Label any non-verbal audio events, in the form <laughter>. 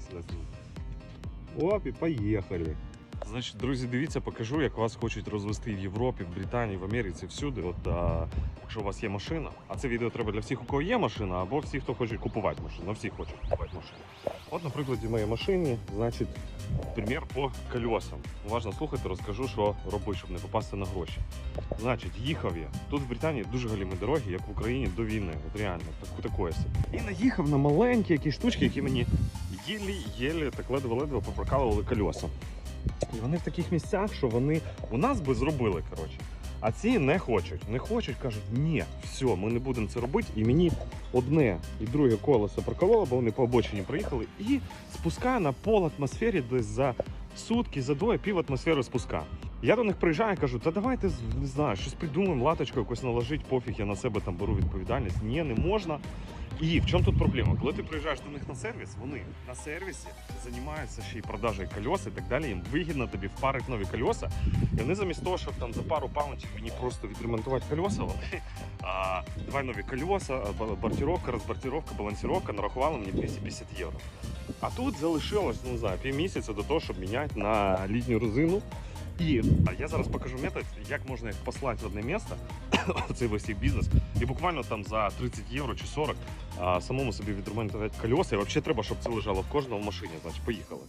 Сюди. сюди. Оп, і поїхали. Значить, друзі, дивіться, покажу, як вас хочуть розвести в Європі, в Британії, в Америці, всюди. От а, якщо у вас є машина, а це відео треба для всіх, у кого є машина, або всіх, хто хоче купувати машину. Ну, всі хочуть купувати машину. От, наприклад, в моїй машині, значить, примір по колесам. Уважно слухайте, розкажу, що робити, щоб не попасти на гроші. Значить, їхав я. Тут в Британії дуже галімі дороги, як в Україні до війни. От реально, так, такое. І наїхав на маленькі якісь штучки, які мені єлі-єлі так ледве-ледве попрокалували колеса. І вони в таких місцях, що вони у нас би зробили, коротше. А ці не хочуть. Не хочуть, кажуть, ні, все, ми не будемо це робити. І мені одне і друге колесо прокололо, бо вони по обочині приїхали, і спускає на пол атмосфері десь за сутки, за двоє пів атмосфери спуска. Я до них приїжджаю і кажу, та давайте не знаю, щось придумаємо, латочку якось наложить, пофіг, я на себе там беру відповідальність. Ні, не можна. І в чому тут проблема? Коли ти приїжджаєш до них на сервіс, вони на сервісі займаються ще й продажею кольос і так далі. Їм вигідно тобі впарити нові кольоса. І вони замість того, щоб там за пару паунтів мені просто відремонтувати кольоса, вони а, давай нові кольоса, а, ба- бортировка, розбортировка, балансировка нарахували мені 250 євро. А тут залишилось, ну не знаю, півмісяця до того, щоб міняти на літню резину. І я зараз покажу метод, як можна їх послати в одне місце, <coughs> цей весь їх бізнес, і буквально там за 30 євро чи 40 самому собі відремонтувати кольоса. І взагалі треба, щоб це лежало в кожному машині. Значить, поїхали.